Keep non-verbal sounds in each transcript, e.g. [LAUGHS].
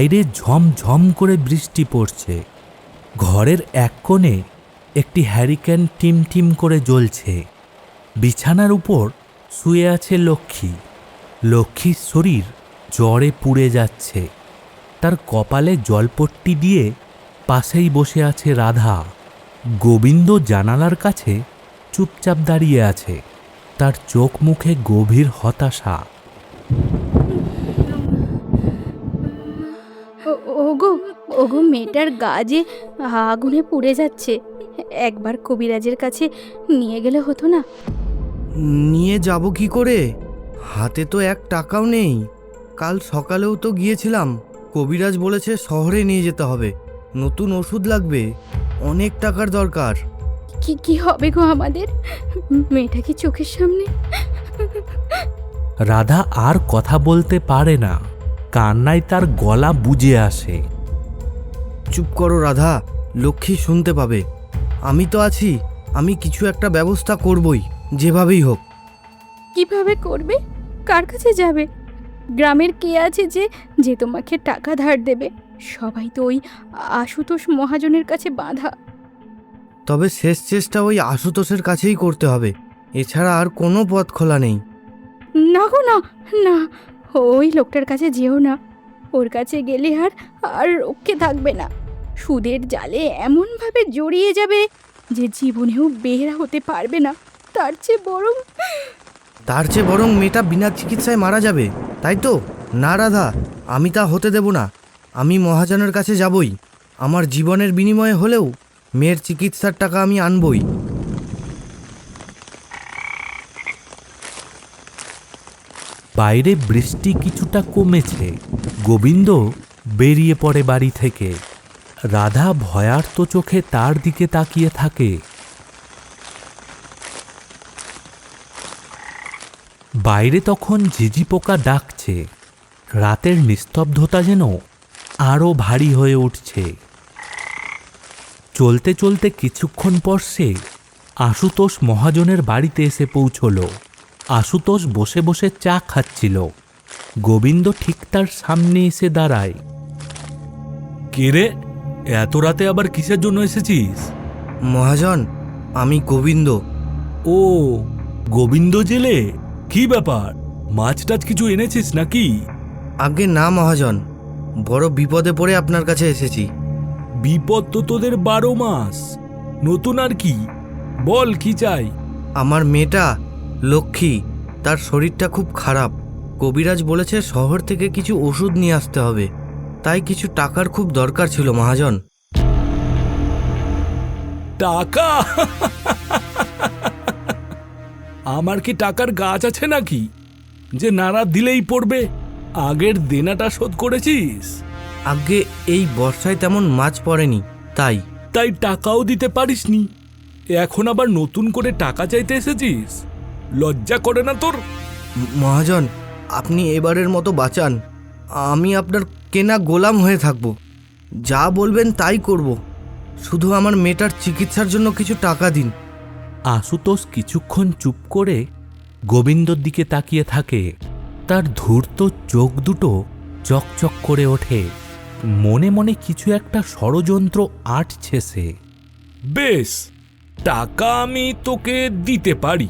বাইরে ঝমঝম করে বৃষ্টি পড়ছে। ঘরের এক কোণে একটি হ্যারিকেন টিম টিম করে জ্বলছে। বিছানার উপর শুয়ে আছে লক্ষ্মী। লক্ষ্মীর শরীর জ্বরে পুড়ে যাচ্ছে। তার কপালে জলপট্টি দিয়ে পাশেই বসে আছে রাধা। গোবিন্দ জানালার কাছে চুপচাপ দাঁড়িয়ে আছে। তার চোখ মুখে গভীর হতাশা। ওগো মেয়েটার গা যে আগুনে পুড়ে যাচ্ছে। একবার কবিরাজের কাছে নিয়ে গেলে হতো না? নিয়ে যাব কি করে? হাতে তো এক টাকাও নেই। কাল সকালেও তো গিয়েছিলাম। কবিরাজ বলেছে শহরে নিয়ে যেতে হবে। নতুন ওষুধ লাগবে। অনেক টাকার দরকার। কি কি হবে গো আমাদের? মেয়েটা কি চোখের সামনে? রাধা আর কথা বলতে পারে না। কান্নায় তার গলা বুজে আসে। চুপ করো রাধা। লক্ষ্মী শুনতে পাবে। আমি তো আছি আমি কিছু একটা ব্যবস্থা করবই যেভাবেই হোক। কীভাবে করবে? কার কাছে যাবে? গ্রামের কে আছে যে যে তোমাকে টাকা ধার দেবে? সবাই তো ওই আশুতোষ মহাজনের কাছে বাঁধা। তবে শেষ চেষ্টা ওই আশুতোষের কাছেই করতে হবে। এছাড়া আর কোনো পথ খোলা নেই। না গো না না ওই লোকটার কাছে যেও না। ওর কাছে গেলে আর আর রক্ষে থাকবে না। সুদের জালে এমনভাবে জড়িয়ে যাবে যে জীবনেও বের হতে পারবে না। তার চেয়ে বরং তার চেয়ে বরং মেয়েটা বিনা চিকিৎসায় মারা যাবে তাই তো? না রাধা আমি তা হতে দেব না। আমি মহাজনের কাছে যাবই। আমার জীবনের বিনিময়ে হলেও মেয়ের চিকিৎসার টাকা আমি আনবই। বাইরে বৃষ্টি কিছুটা কমেছে। গোবিন্দ বেরিয়ে পড়ে বাড়ি থেকে। রাধা ভয়ার্ত চোখে তার দিকে তাকিয়ে থাকে। বাইরে তখন ঝিঝি পোকা ডাকছে। রাতের নিস্তব্ধতা যেন আরও ভারী হয়ে উঠছে। চলতে চলতে কিছুক্ষণ পর সে আশুতোষ মহাজনের বাড়িতে এসে পৌঁছলো। আশুতোষ বসে বসে চা খাচ্ছিল। গোবিন্দ ঠিক তার সামনে এসে দাঁড়ায়। কে রে? এত রাতে আবার কিসের জন্য এসেছিস? মহাজন আমি গোবিন্দ। ও গোবিন্দ জেলে? কি ব্যাপার? মাছ টাছ কিছু এনেছিস নাকি? আগে না মহাজন। বড় বিপদে পড়ে আপনার কাছে এসেছি। বিপদ তো তোদের বারো মাস। নতুন আর কি? বল কি চাই? আমার মেয়েটা লক্ষ্মী তার শরীরটা খুব খারাপ। কবিরাজ বলেছে শহর থেকে কিছু ওষুধ নিয়ে আসতে হবে। তাই কিছু টাকার খুব দরকার ছিল মহাজন। টাকা? আমার কি টাকার গাছ আছে নাকি? যে নাড়া দিলেই পড়বে। আগের দেনাটা শোধ করেছিস? আগে এই বর্ষায় তেমন মাছ পড়েনি তাই। তাই টাকাও দিতে পারিসনি। এখন আবার নতুন করে টাকা চাইতে এসেছিস? লজ্জা করে না তোর? মহাজন আপনি এবারের মতো বাঁচান। আমি আপনার কেনা গোলাম হয়ে থাকব। যা বলবেন তাই করব। শুধু আমার মেয়েটার চিকিৎসার জন্য কিছু টাকা দিন। আশুতোষ কিছুক্ষণ চুপ করে গোবিন্দর দিকে তাকিয়ে থাকে। তার ধূর্ত চোখ দুটো চকচক করে ওঠে। মনে মনে কিছু একটা ষড়যন্ত্র আটছে সে। বেশ টাকা আমি তোকে দিতে পারি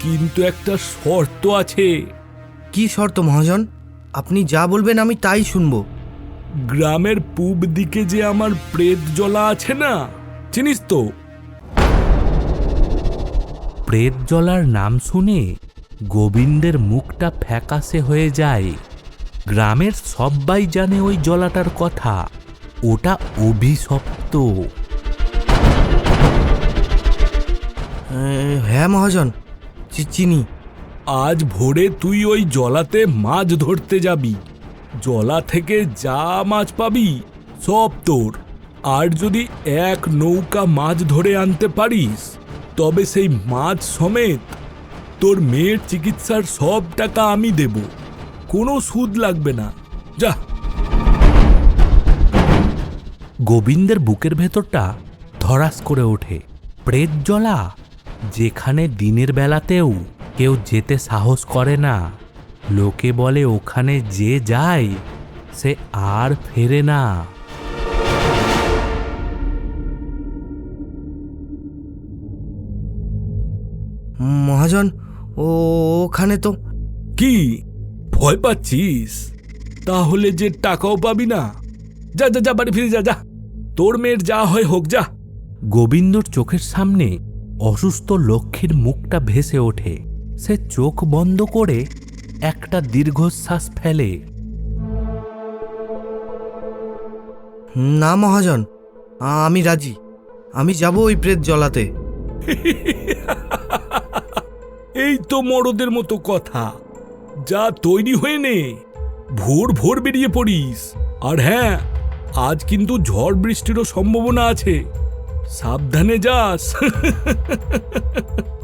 কিন্তু একটা শর্ত আছে। কি শর্ত মহাজন? আপনি যা বলবেন আমি তাই শুনব। গ্রামের পূব দিকে যে আমার প্রেত জলা আছে না চিনিস তো? প্রেত জলার নাম শুনে গোবিন্দের মুখটা ফ্যাকাশে হয়ে যায়। গ্রামের সবাই জানে ওই জলাটার কথা। ওটা অভিশপ্ত। হ্যাঁ মহাজন চিনি। আজ ভোরে তুই ওই জলাতে মাছ ধরতে যাবি। জলা থেকে যা মাছ পাবি, সব তোর। আর যদি এক নৌকা মাছ ধরে আনতে পারিস, তবে সেই মাছ সমেত তোর মেয়ের চিকিৎসার সব টাকা আমি দেব। কোনো সুদ লাগবে না। যা। গোবিন্দের বুকের ভেতরটা ধরাস করে ওঠে। প্রেত জলা, যেখানে দিনের বেলাতেও কেউ যেতে সাহস করে না। লোকে বলে ওখানে যে যায় সে আর ফেরে না। মহাজন ও ওখানে তো। কি? ভয় পাচ্ছিস? তাহলে যে টাকাও পাবি না। যা যা যা বাড়ি ফিরে যা যা। তোর মেয়ের যা হয় হোক যা। গোবিন্দর চোখের সামনে অসুস্থ লক্ষ্মীর মুখটা ভেসে ওঠে। সে চোখ বন্ধ করে একটা দীর্ঘশ্বাস ফেলে। না মহাজন আমি রাজি। আমি যাব ওই প্রেত জ্বলাতে। [LAUGHS] এই তো মরদের মতো কথা। যা তৈরি হয়ে নে। ভোর ভোর বেরিয়ে পড়িস। আর হ্যাঁ আজ কিন্তু ঝড় বৃষ্টিরও সম্ভাবনা আছে। সাবধানে যাস। [LAUGHS]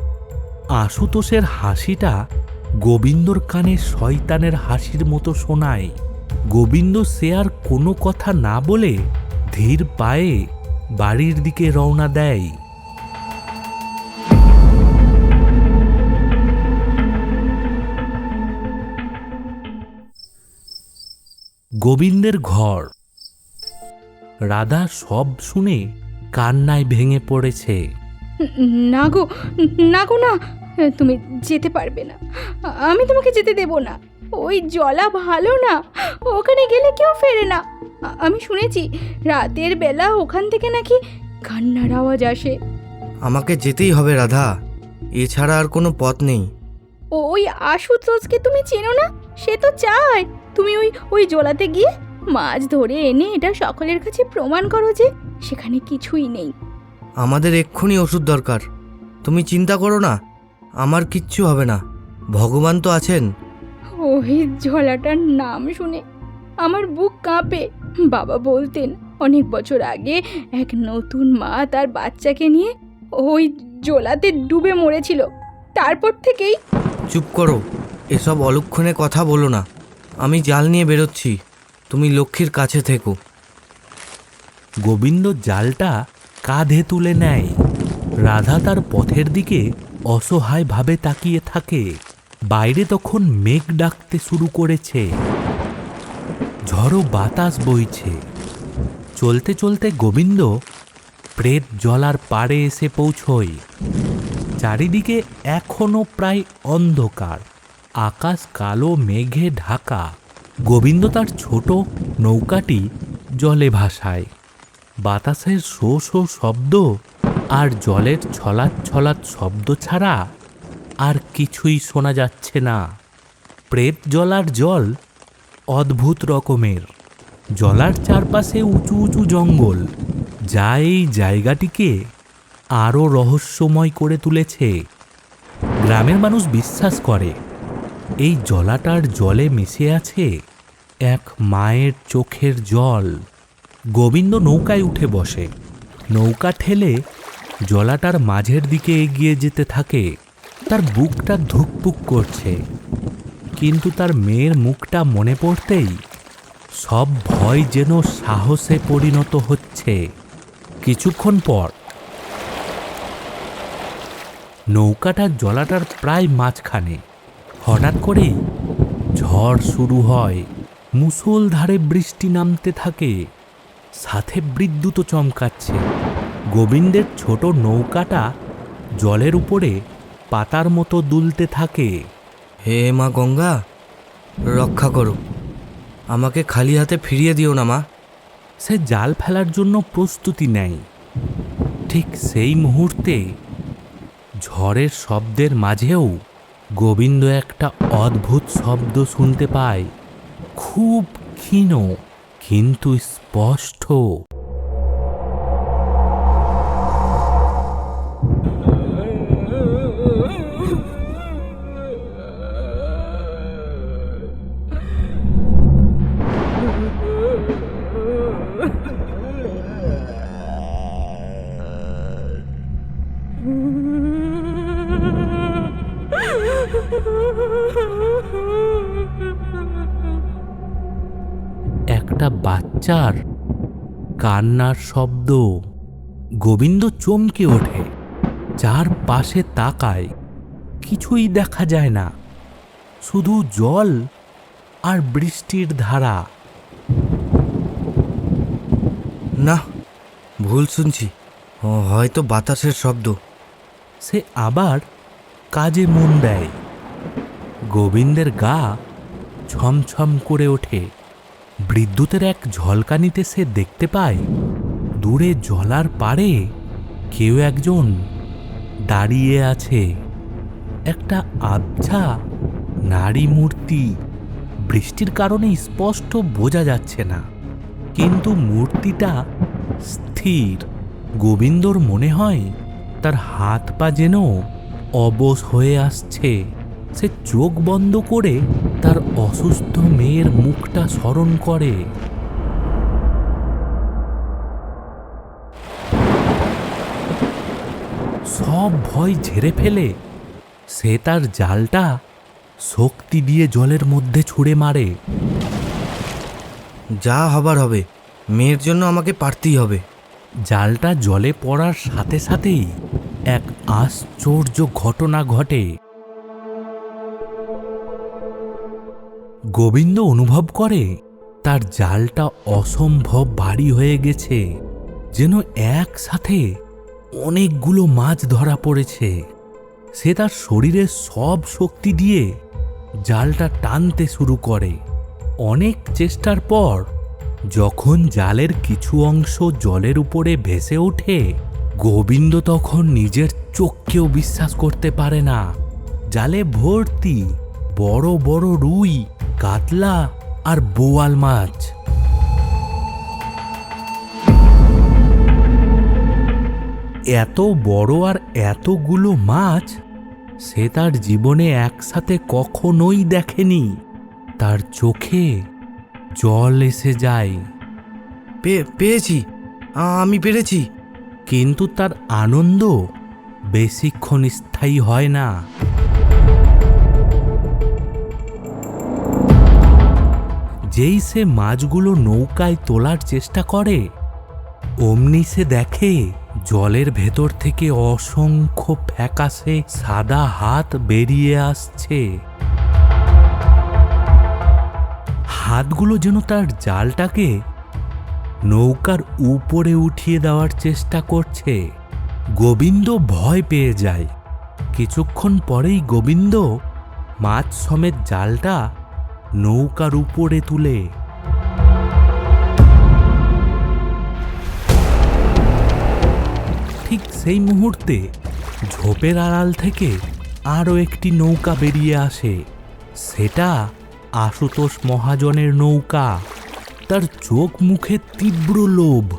আশুতোষের হাসিটা গোবিন্দর কানে শয়তানের হাসির মতো শোনায়। গোবিন্দ সে আর কোনো কথা না বলে ধীর পায়ে বাড়ির দিকে রওনা দেয়। গোবিন্দের ঘর। রাধা সব শুনে কান্নায় ভেঙে পড়েছে। না গো না গো না তুমি যেতে পারবে না। আমি তোমাকে যেতে দেব না। ওই জলা ভালো না ওখানে গেলে কেউ ফেরে না। আমি শুনেছি রাতের বেলা ওখান থেকে নাকি কান্নার আওয়াজ আসে। আমাকে যেতেই হবে রাধা। এছাড়া আর কোনো পথ নেই। ওই আশুতোষকে তুমি চেনো না? সে তো চায়। তুমি ওই ওই জলাতে গিয়ে মাছ ধরে এনে এটা সকলের কাছে প্রমাণ করো যে সেখানে কিছুই নেই। আমাদের এক্ষুনি ওষুধ দরকার। তুমি চিন্তা করো না আমার কিচ্ছু হবে না। ভগবান তো আছেন। ওই জলাটার নাম শুনে আমার বুক কাঁপে। বাবা বলতেন অনেক বছর আগে এক নতুন মা তার বাচ্চাকে নিয়ে ওই জলাতে ডুবে মরেছিল। তারপর থেকেই চুপ করো এসব অলক্ষণে কথা বলো না। আমি জাল নিয়ে বেরোচ্ছি। তুমি লক্ষ্মীর কাছে থেকো। গোবিন্দ জালটা কাঁধে তুলে নেয়। রাধা তার পথের দিকে অসহায়ভাবে তাকিয়ে থাকে। বাইরে তখন মেঘ ডাকতে শুরু করেছে। ঝড়ো বাতাস বইছে। চলতে চলতে গোবিন্দ প্রেত জলার পাড়ে এসে পৌঁছয়। চারিদিকে এখনও প্রায় অন্ধকার। আকাশ কালো, মেঘে ঢাকা। গোবিন্দ তার ছোট নৌকাটি জলে ভাসায়। বাতাসের শো শো শব্দ আর জলের ছলাৎ ছলাৎ শব্দ ছাড়া আর কিছুই শোনা যাচ্ছে না। প্রেত জলার জল অদ্ভুত রকমের। জলার চারপাশে উঁচু উঁচু জঙ্গল, যা এই জায়গাটিকে আরও রহস্যময় করে তুলেছে। গ্রামের মানুষ বিশ্বাস করে, এই জলাটার জলে মিশে আছে এক মায়ের চোখের জল। গোবিন্দ নৌকায় উঠে বসে। নৌকা ঠেলে জলাটার মাঝের দিকে এগিয়ে যেতে থাকে, তার বুকটা ধুকপুক করছে। কিন্তু তার মেয়ের মুখটা মনে পড়তেই সব ভয় যেন সাহসে পরিণত হচ্ছে। কিছুক্ষণ পর নৌকাটা জলাটার প্রায় মাঝখানে, হঠাৎ করেই ঝড় শুরু হয়। মুষলধারে বৃষ্টি নামতে থাকে। সাথে বিদ্যুৎ চমকাচ্ছে। গোবিন্দের ছোট নৌকাটা জলের উপরে পাতার মতো দুলতে থাকে। হে মা গঙ্গা রক্ষা করো। আমাকে খালি হাতে ফিরিয়ে দিও না মা। সে জাল ফেলার জন্য প্রস্তুতি নেয়। ঠিক সেই মুহূর্তে ঝড়ের শব্দের মাঝেও গোবিন্দ একটা অদ্ভুত শব্দ শুনতে পায়। খুব ক্ষীণ। কিন্তু স্পষ্ট। কান্নার শব্দ গোবিন্দ চমকে ওঠে। যার পাশে তাকায় কিছুই দেখা যায় না। শুধু জল আর বৃষ্টির ধারা। না ভুল শুনছি। হয়তো বাতাসের শব্দ। সে আবার কাজে মন দেয়। গোবিন্দের গা ছমছম করে ওঠে। বিদ্যুতের এক ঝলকানিতে সে দেখতে পায় দূরে জলার পাড়ে কেউ একজন দাঁড়িয়ে আছে। একটা আবছা নারী মূর্তি। বৃষ্টির কারণে স্পষ্ট বোঝা যাচ্ছে না। কিন্তু মূর্তিটা স্থির। গোবিন্দর মনে হয় তার হাত পা যেন অবশ হয়ে আসছে। সে চোখ বন্ধ করে তার অসুস্থ মেয়ের মুখটা স্মরণ করে। সব ভয় ঝেড়ে ফেলে। সে তার জালটা শক্তি দিয়ে জলের মধ্যে ছুঁড়ে মারে। যা হবার হবে মেয়ের জন্য আমাকে পারতেই হবে। জালটা জলে পড়ার সাথে সাথেই এক আশ্চর্য ঘটনা ঘটে। গোবিন্দ অনুভব করে তার জালটা অসম্ভব ভারী হয়ে গেছে যেন একসাথে অনেকগুলো মাছ ধরা পড়েছে। সে তার শরীরের সব শক্তি দিয়ে জালটা টানতে শুরু করে। অনেক চেষ্টার পর যখন জালের কিছু অংশ জলের উপরে ভেসে ওঠে, গোবিন্দ তখন নিজের চোখকেও বিশ্বাস করতে পারে না। জালে ভর্তি বড় বড় রুই, কাতলা আর বোয়াল মাছ। এত বড় আর এতগুলো মাছ সে তার জীবনে একসাথে কখনোই দেখেনি। তার চোখে জল এসে যায়। পে- পেয়েছি আমি পেরেছি। কিন্তু তার আনন্দ বেশিক্ষণ স্থায়ী হয় না। যেই সে মাছগুলো নৌকায় তোলার চেষ্টা করে অমনি সে দেখে জলের ভেতর থেকে অসংখ্য ফ্যাকাশে সাদা হাত বেরিয়ে আসছে। হাতগুলো যেন তার জালটাকে নৌকার উপরে উঠিয়ে দেওয়ার চেষ্টা করছে। গোবিন্দ ভয় পেয়ে যায়। কিছুক্ষণ পরেই গোবিন্দ মাছ সমেত জালটা নৌকার উপরে তুলে সেই মুহূর্তে ঝোপের আড়াল থেকে আরও একটি নৌকা বেরিয়ে আসে। সেটা আশুতোষ মহাজনের নৌকা। তার চোখ মুখে তীব্র লোভ।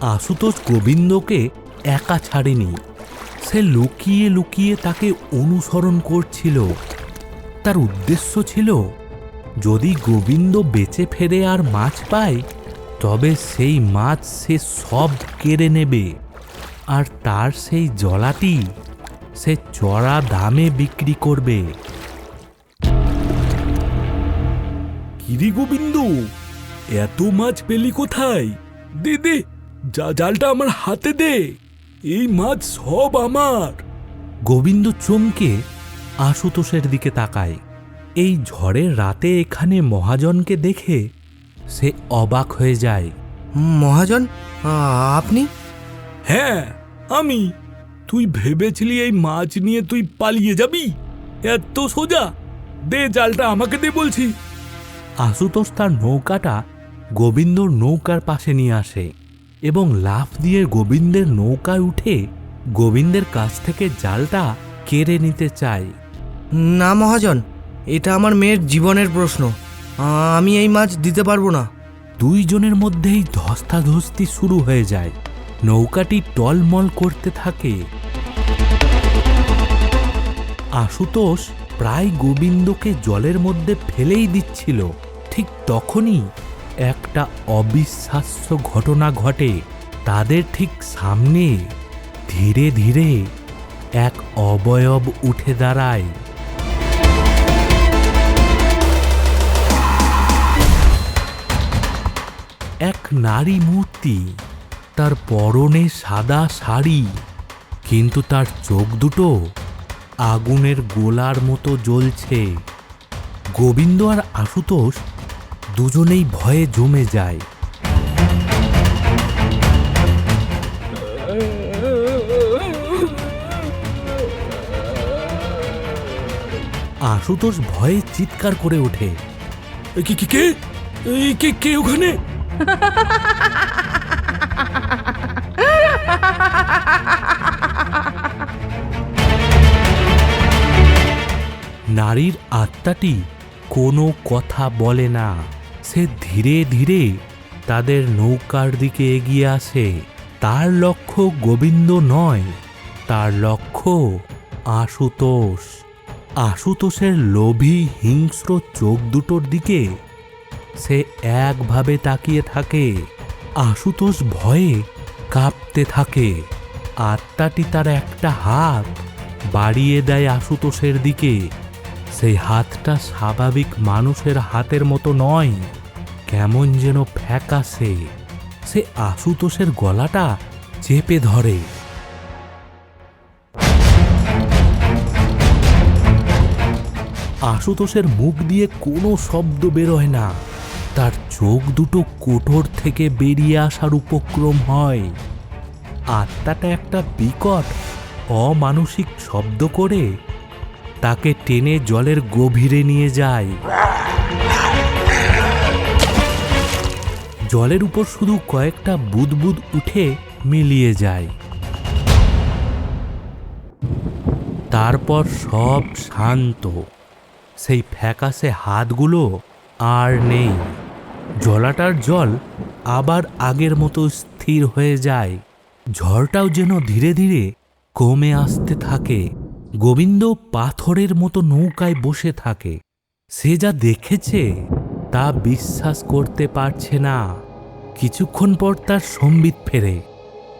আশুতোষ গোবিন্দকে একা ছাড়েনি। সে লুকিয়ে লুকিয়ে তাকে অনুসরণ করছিল। তার উদ্দেশ্য ছিল, যদি গোবিন্দ বেঁচে ফেরে আর মাছ পায়, তবে সেই মাছ সে সব কেড়ে নেবে। আর তার সেই জলাটি সে চড়া দামে বিক্রি করবে। কিরি গোবিন্দ এত মাছ পেলি কোথায়? দে দে যা জালটা আমার হাতে দে এই মাছ সব আমার। গোবিন্দ চমকে আশুতোষের দিকে তাকায়। এই ঝড়ের রাতে এখানে মহাজনকে দেখে সে অবাক হয়ে যায়। মহাজন আপনি? হ্যাঁ আমি। তুই ভেবেছিলি এই মাছ নিয়ে তুই পালিয়ে যাবি? এত সোজা? দে জালটা আমাকে দে বলছি। আশুতোষ তার নৌকাটা গোবিন্দর নৌকার পাশে নিয়ে আসে এবং লাফ দিয়ে গোবিন্দের নৌকায় উঠে গোবিন্দের কাছ থেকে জালটা কেড়ে নিতে চায়। না মহাজন এটা আমার মেয়ের জীবনের প্রশ্ন। আমি এই মাছ দিতে পারব না। দুইজনের মধ্যেই ধস্তাধস্তি শুরু হয়ে যায়। নৌকাটি টলমল করতে থাকে। আশুতোষ প্রায় গোবিন্দকে জলের মধ্যে ফেলেই দিচ্ছিল। ঠিক তখনই একটা অবিশ্বাস্য ঘটনা ঘটে। তাদের ঠিক সামনে ধীরে ধীরে এক অবয়ব উঠে দাঁড়ায়। এক নারী মূর্তি তার পরনে সাদা শাড়ি, কিন্তু তার চোখ দুটো আগুনের গোলার মতো জ্বলছে। গোবিন্দ আর আশুতোষ দুজনেই ভয়ে জমে যায়। আশুতোষ ভয়ে চিৎকার করে ওঠে। কি কি, কে ওখানে? [LAUGHS] নারীর আত্মাটি কোনো কথা বলে না। সে ধীরে ধীরে তাদের নৌকার দিকে এগিয়ে আসে। তার লক্ষ্য গোবিন্দ নয়, তার লক্ষ্য আশুতোষ। আশুতোষের লোভী হিংস্র চোখ দুটোর দিকে সে একভাবে তাকিয়ে থাকে। আশুতোষ ভয়ে কাঁপতে থাকে। আত্মাটি তার একটা হাত বাড়িয়ে দেয় আশুতোষের দিকে। সেই হাতটা স্বাভাবিক মানুষের হাতের মতো নয়, কেমন যেন ফ্যাকাসে সে আশুতোষের গলাটা চেপে ধরে। আশুতোষের মুখ দিয়ে কোনো শব্দ বেরোয় না। তার চোখ দুটো কোঠর থেকে বেরিয়ে আসার উপক্রম হয়। আত্মাটা একটা বিকট, অমানসিক শব্দ করে তাকে টেনে জলের গভীরে নিয়ে যায়। জলের উপর শুধু কয়েকটা বুদবুদ উঠে মিলিয়ে যায়। তারপর সব শান্ত। সেই ফ্যাকাসে হাতগুলো আর নেই। জলাটার জল আবার আগের মতো স্থির হয়ে যায়। ঝড়টাও যেন ধীরে ধীরে কমে আসতে থাকে। গোবিন্দ পাথরের মতো নৌকায় বসে থাকে। সে যা দেখেছে, তা বিশ্বাস করতে পারছে না। কিছুক্ষণ পর তার সম্বিত ফেরে।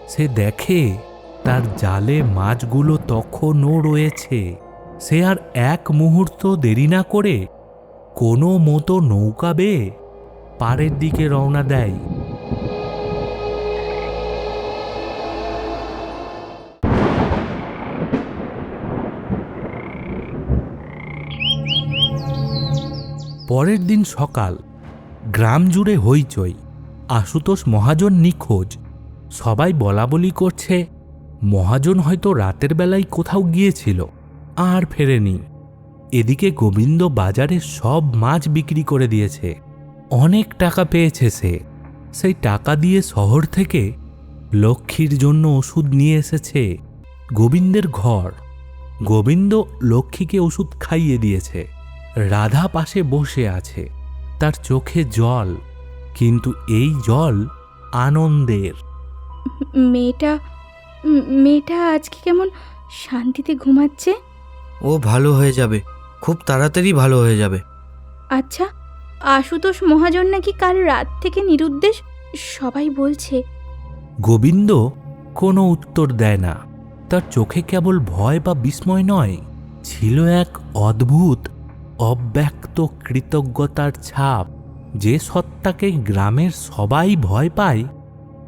সে দেখে, তার জালে মাছগুলো তখনও রয়েছে। সে আর এক মুহূর্ত দেরি না করে কোনো মতো নৌকা বেয়ে পাড়ের দিকে রওনা দেয়। পরের দিন সকাল, গ্রাম জুড়ে হইচই, আশুতোষ মহাজন নিখোঁজ। সবাই বলা বলি করছে, মহাজন হয়তো রাতের বেলায় কোথাও গিয়েছিল, আর ফেরেনি। এদিকে গোবিন্দ বাজারে সব মাছ বিক্রি করে দিয়েছে। অনেক টাকা পেয়েছে সে। সেই টাকা দিয়ে শহর থেকে লক্ষ্মীর জন্য ওষুধ নিয়ে এসেছে গোবিন্দের ঘর। গোবিন্দ লক্ষ্মীকে ওষুধ খাইয়ে দিয়েছে। রাধা পাশে বসে আছে। তার চোখে জল কিন্তু এই জল আনন্দের। মেয়েটা মেয়েটা আজকে কেমন শান্তিতে ঘুমাচ্ছে? ও ভালো হয়ে যাবে। খুব তাড়াতাড়ি ভালো হয়ে যাবে। আচ্ছা আশুতোষ মহাজন নাকি কাল রাত থেকে নিরুদ্দেশ? সবাই বলছে। গোবিন্দ কোনো উত্তর দেয় না। তার চোখে কেবল ভয় বা বিস্ময় নয়, ছিল এক অদ্ভুত, অব্যক্ত কৃতজ্ঞতার ছাপ যে সত্তাকে গ্রামের সবাই ভয় পায়।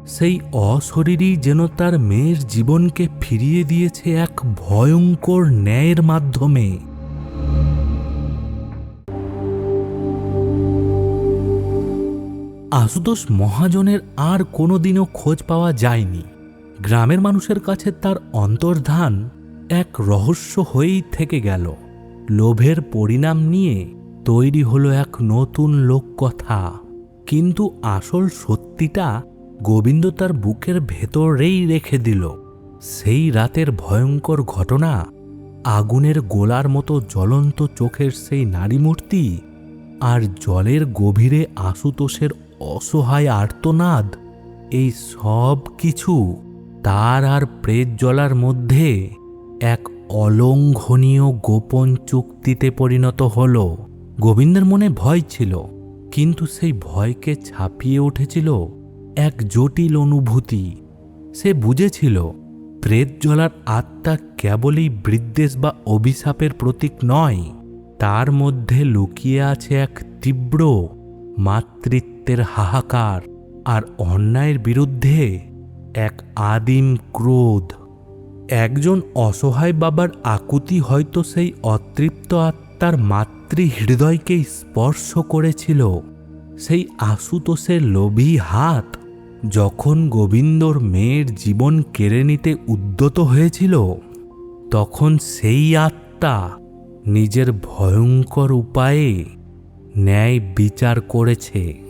সেই অশরীরই যেন তার মেয়ের জীবনকে ফিরিয়ে দিয়েছে এক ভয়ঙ্কর ন্যায়ের মাধ্যমে। আশুতোষ মহাজনের আর কোনোদিনও খোঁজ পাওয়া যায়নি। গ্রামের মানুষের কাছে তার অন্তর্ধান এক রহস্য হয়েই থেকে গেল। লোভের পরিণাম নিয়ে তৈরি হলো এক নতুন লোককথা। কিন্তু আসল সত্যিটা গোবিন্দ তার বুকের ভেতরেই রেখে দিল। সেই রাতের ভয়ঙ্কর ঘটনা আগুনের গোলার মতো জ্বলন্ত চোখের সেই নারী মূর্তি আর জলের গভীরে আশুতোষের অসহায় আর্তনাদ, এই সব কিছু তার আর প্রেত জলার মধ্যে এক অলঙ্ঘনীয় গোপন চুক্তিতে পরিণত হল। গোবিন্দের মনে ভয় ছিল, কিন্তু সেই ভয়কে ছাপিয়ে উঠেছিল এক জটিল অনুভূতি। সে বুঝেছিল, প্রেত জলার আত্মা কেবলই বৃদ্দেশ বা অভিশাপের প্রতীক নয়, তার মধ্যে লুকিয়ে আছে এক তীব্র মাতৃত্বের হাহাকার আর অন্যায়ের বিরুদ্ধে এক আদিম ক্রোধ। একজন অসহায় বাবার আকুতি হয়তো সেই অতৃপ্ত আত্মার মাতৃ হৃদয়কে স্পর্শ করেছিল। সেই আশুতোষের লোভী হাত যখন গোবিন্দর মেয়ের জীবন কেড়ে নিতে উদ্যত হয়েছিল, তখন সেই আত্মা নিজের ভয়ঙ্কর উপায়ে ন্যায় বিচার করেছে।